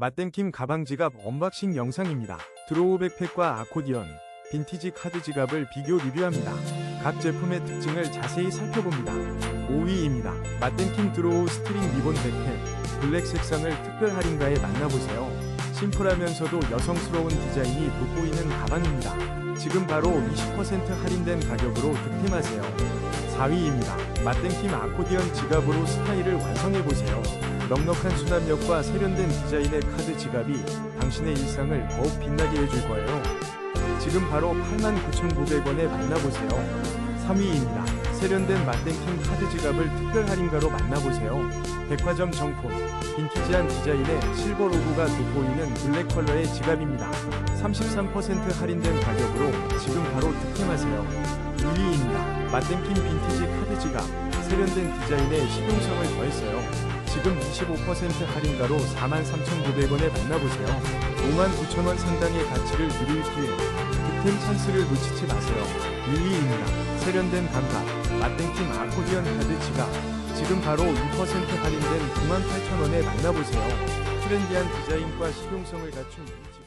맛땡킴 가방 지갑 언박싱 영상입니다. 드로우 백팩과 아코디언, 빈티지 카드 지갑을 비교 리뷰합니다. 각 제품의 특징을 자세히 살펴봅니다. 5위입니다. 맛땡킴 드로우 스트링 리본 백팩, 블랙 색상을 특별 할인가에 만나보세요. 심플하면서도 여성스러운 디자인이 돋보이는 가방입니다. 지금 바로 20% 할인된 가격으로 득템하세요. 4위입니다. 맛땡킴 아코디언 지갑으로 스타일을 완성해보세요. 넉넉한 수납력과 세련된 디자인의 카드 지갑이 당신의 일상을 더욱 빛나게 해줄 거예요. 지금 바로 89,900원에 만나보세요. 3위입니다. 세련된 맛땡킹 카드 지갑을 특별 할인가로 만나보세요. 백화점 정품, 빈티지한 디자인의 실버 로고가 돋보이는 블랙 컬러의 지갑입니다. 33% 할인된 가격으로 지금 바로 득템하세요. 1위입니다. 맛땡킹 빈티지 카드 지갑, 세련된 디자인에 실용성을 더했어요. 지금 25% 할인가로 43,900원에 만나보세요. 59,000원 상당의 가치를 누릴 기회. 득템 찬스를 놓치지 마세요. 1위입니다. 세련된 감각, 맛땡킴 아코디언 카드 지갑. 지금 바로 2% 할인된 98,000원에 만나보세요. 트렌디한 디자인과 실용성을 갖춘.